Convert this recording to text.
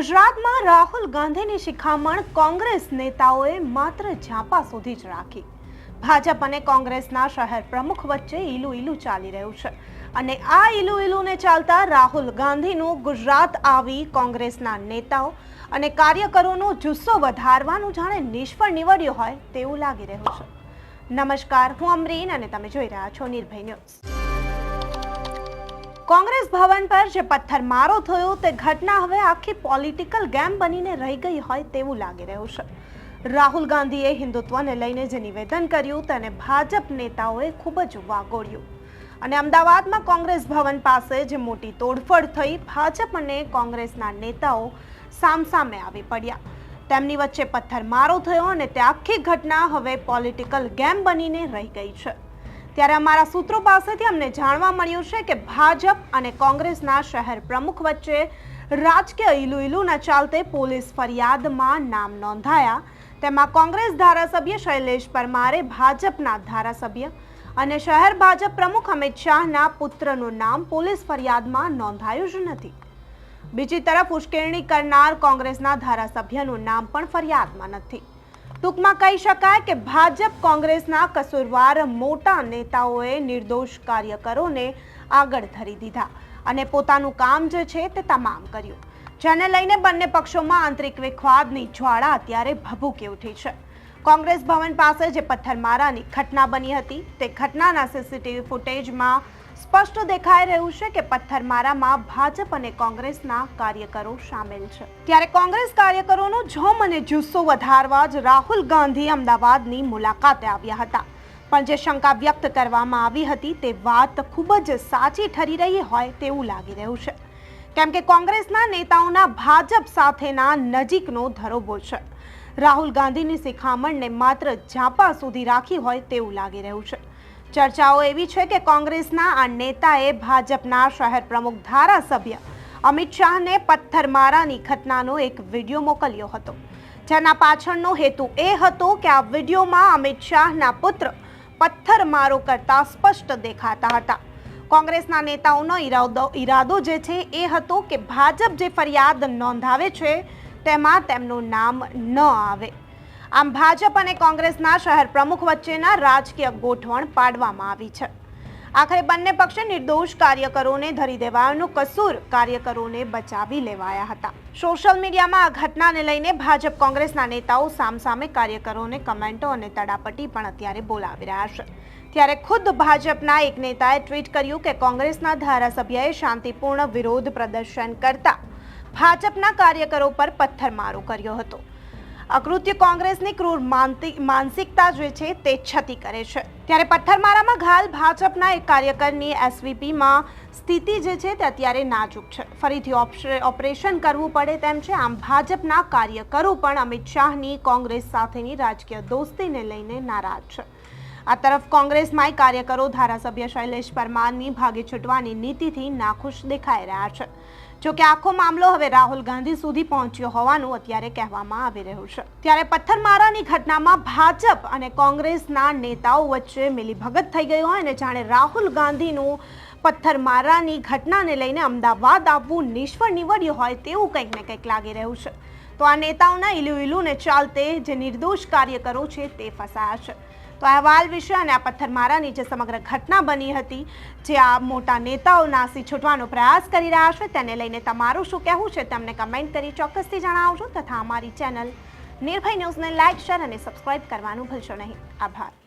ગુજરાતમાં રાહુલ ગાંધીની શિખામણ કોંગ્રેસ નેતાઓએ માત્ર ઝાપા સુધી જ રાખી. ભાજપ અને કોંગ્રેસના શહેર પ્રમુખ વચ્ચે ઈલું ઈલું ચાલી રહ્યું છે. અને આ ઈલું ઈલુંને ચાલતા રાહુલ ગાંધીનું ગુજરાત આવી કોંગ્રેસના નેતાઓ અને કાર્યકરોનો જુસ્સો વધારવાનું જાણે નિષ્ફળ નીવડ્યું હોય તેવું લાગી રહ્યું છે. નમસ્કાર, હું અમરીન અને તમે જોઈ રહ્યા છો નિર્ભય ન્યૂઝ. કોંગ્રેસ ભવન પર જે પથ્થરમારો થયો તે ઘટના હવે આખી પોલિટિકલ ગેમ બનીને રહી ગઈ હોય તેવું લાગી રહ્યું છે. રાહુલ ગાંધીએ હિન્દુત્વને લઈને જે નિવેદન કર્યું તેને ભાજપ નેતાઓએ ખૂબ જ વાગોળ્યું. અને અમદાવાદમાં કોંગ્રેસ ભવન પાસે જે મોટી તોડફોડ થઈ, ભાજપ અને કોંગ્રેસના નેતાઓ સામસામે આવી પડ્યા. તેમની વચ્ચે પથ્થરમારો થયો અને તે આખી ઘટના હવે પોલિટિકલ ગેમ બનીને રહી ગઈ છે. ત્યારે અમારા સૂત્રો પાસેથી અમને જાણવા મળ્યું છે કે ભાજપ અને કોંગ્રેસના શહેર પ્રમુખ વચ્ચે રાજકીય ઈલું ઈલુંના ચાલતે પોલીસ ફરિયાદમાં નામ નોંધાયા. તેમાં કોંગ્રેસ ધારાસભ્ય શૈલેષ પરમારે ભાજપના ધારાસભ્ય અને શહેર ભાજપ પ્રમુખ અમિત શાહના પુત્રનું નામ પોલીસ ફરિયાદમાં નોંધાયું જ નથી. બીજી તરફ ઉશ્કેરણી કરનાર કોંગ્રેસના ધારાસભ્યનું નામ પણ ફરિયાદમાં નથી. ટૂંકમાં કહી શકાય કે ભાજપ કોંગ્રેસના કસૂરવાર મોટા નેતાઓએ નિર્દોષ કાર્યકરોને આગળ ધરી દીધા અને પોતાનું કામ જે છે તે તમામ કર્યું. જેને લઈને બંને પક્ષોમાં આંતરિક વિખવાદની જ્વાળા અત્યારે ભભૂકી ઉઠી છે. કોંગ્રેસ ભવન પાસે જે પથ્થરમારાની ઘટના બની હતી તે ઘટનાના સીસીટીવી ફૂટેજમાં સ્પષ્ટ દેખાઈ રહ્યું છે કે પથ્થરમારામાં ભાજપ અને કોંગ્રેસના કાર્યકરો સામેલ છે. ત્યારે કોંગ્રેસ કાર્યકરોનો જોમ અને જુસ્સો વધારવા જ રાહુલ ગાંધી અમદાવાદની મુલાકાતે આવ્યા હતા. પણ જે શંકા વ્યક્ત કરવામાં આવી હતી તે વાત ખૂબ જ સાચી ઠરી રહી હોય તેવું લાગી રહ્યું છે. કેમ કે કોંગ્રેસના નેતાઓના ભાજપ સાથેના નજીકનો ધરોબો છે. રાહુલ ગાંધીની શિખામણને માત્ર ઝાંપા સુધી રાખી હોય તેવું લાગી રહ્યું છે. ચર્ચાઓ એવી છે કે કોંગ્રેસના આ નેતાએ ભાજપના શહેર પ્રમુખ ધારાસભ્ય અમિત શાહને પથ્થરમારાની ઘટનાનો એક વીડિયો મોકલ્યો હતો. જેના પાછળનો હેતુ એ હતો કે આ વિડીયોમાં અમિત શાહના પુત્ર પથ્થરમારો કરતા સ્પષ્ટ દેખાતા હતા. કોંગ્રેસના નેતાઓનો ઈરાદો ઈરાદો જે છે એ હતો કે ભાજપ જે ફરિયાદ નોંધાવે છે, તેમાં તેમનું નામ ન આવે. આમ ભાજપ અને કોંગ્રેસના શહેર પ્રમુખ વચ્ચેના રાજકીય ગોઠવણ પાડવામાં આવી છે. આખરે બંને પક્ષે નિર્દોષ કાર્યકરોને ધરી દેવાનો કસૂર કાર્યકરોને બચાવી લેવાયા હતા. સોશિયલ મીડિયામાં આ ઘટનાને લઈને ભાજપ કોંગ્રેસના નેતાઓ સામસામે કાર્યકરોને કમેન્ટો અને તડાપટી પણ અત્યારે બોલાવી રહ્યા છે. ત્યારે ખુદ ભાજપના એક નેતાએ ટ્વીટ કર્યું કે કોંગ્રેસના ધારાસભ્યએ શાંતિપૂર્ણ વિરોધ પ્રદર્શન કરતા ભાજપના કાર્યકરો પર પથ્થરમારો કર્યો હતો. આ કૃત્ય કોંગ્રેસની ક્રૂર માનસિકતા જે છે તે છતી કરે છે. ત્યારે પથ્થરમારામાં ઘાલ ભાજપના એક કાર્યકરની એસવીપીમાં સ્થિતિ જે છે તે અત્યારે નાજુક છે. ફરીથી ઓપરેશન કરવું પડે તેમ છે. આમ ભાજપના કાર્યકરો પણ અમિત શાહની કોંગ્રેસ સાથેની રાજકીય દોસ્તીને લઈને નારાજ છે. આ તરફ કોંગ્રેસમાંય કાર્યકરો ધારાસભ્ય શૈલેષ પરમારની ભાગે છૂટવાની નીતિથી નાખુશ દેખાઈ રહ્યા છે. જોકે આખો મામલો હવે રાહુલ ગાંધી સુધી પહોંચ્યો હોવાનું અત્યારે કહેવામાં આવી રહ્યું છે. ત્યારે પથ્થરમારાની ઘટનામાં ભાજપ અને કોંગ્રેસના નેતાઓ વચ્ચે મિલીભગત થઈ ગઈ હોય અને જાણે રાહુલ ગાંધીનું પથ્થરમારાની ઘટનાને લઈને અમદાવાદ આવવું નિષ્ફળ નીવડ્યું હોય તેવું કંઈક ને કંઈક લાગી રહ્યું છે. તો આ નેતાઓના ઈલું ઈલુંને ચાલતે જે નિર્દોષ કાર્યકરો છે તે ફસાયા છે. તો આ વાલ વિશે અને આ પથ્થરમારાની જે સમગ્ર ઘટના બની હતી, જે આ મોટા નેતાઓ નાસી છૂટવાનો પ્રયાસ કરી રહ્યા છે, તેને લઈને તમારું શું કહેવું છે તમને કમેન્ટ કરી ચોક્કસથી જણાવજો, તથા અમારી ચેનલ નિર્ભય ન્યૂઝને લાઇક શેર અને સબસ્ક્રાઇબ કરવાનું ભૂલશો નહીં. આભાર.